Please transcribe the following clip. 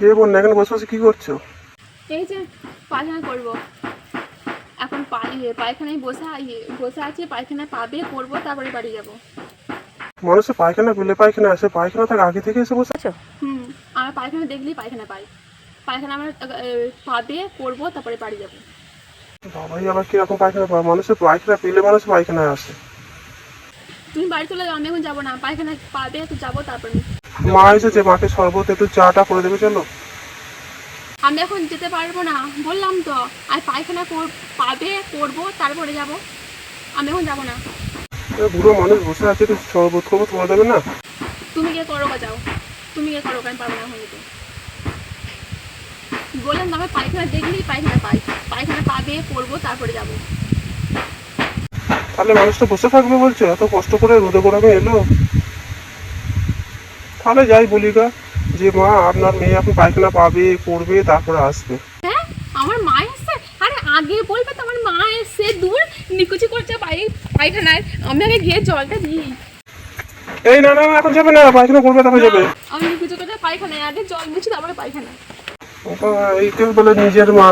দিয়ে বোন এখানে বসে বসে কি করছ? এই যে পায়খানা করব। এখন পায়- পায়খানায় বসে আই- বসে আছি পায়খানা পাবে করব তারপরে বাড়ি যাব। মানুষের পায়খানা পেলে পায়খানা আসে পায়খানা থাকে আগে থেকে এসে বসে আছো? হুম আমার পায়খানা দেখলেই পায়খানা পাই। পায়খানা আমার পাবে করব তারপরে বাড়ি যাব। বাবাই আবার কীরকম পায়খানা পায় মানুষের পায়খানা পেলে মানুষ পায়খানায় আসে। তুমি বাড়ি চলে যাও আমি এখন যাব না। পায়খানা পাবে তো যাব তারপরে মা এসেছে মাকে শরবত একটু চাটা করে দেবে চলো। আমি এখন যেতে পারব না বললাম তো। আর পায়খানা পাবে করব তারপরে যাব। আমি এখন যাব না। বুড়ো মানুষ বসে আছে একটু শরবত খবর করে দেবে না? তুমি গিয়ে করো যাও। তুমি গিয়ে করো আমি পারব না এখন যেতে। বললাম তো, পায়খানা দেখলেই পায়খানা পাই। পায়খানা পাবে করব তারপরে যাব। তাহলে মানুষটা বসে থাকবে বলছো এত কষ্ট করে রোদে গরমে এলো। তাহলে যাই বলি গা যে মা আপনার মেয়ে এখন পায়খানা পাবে করবে তারপরে আসবে। হ্যাঁ আমার মা এসছে? আরে আগে বলবে তো আমার মা এসছে দূর নিকুচি করছে পাই পায়খানায়। আমি আগে গিয়ে জলটা দিই। এই না না এখন যাবে না পায়খানা করবে তারপরে যাবে। আমি নিকুচি করছে পায়খানায় আগে জল মুছি তারপরে পায়খানা বাবা, এই কেউ বলে নিজের মা।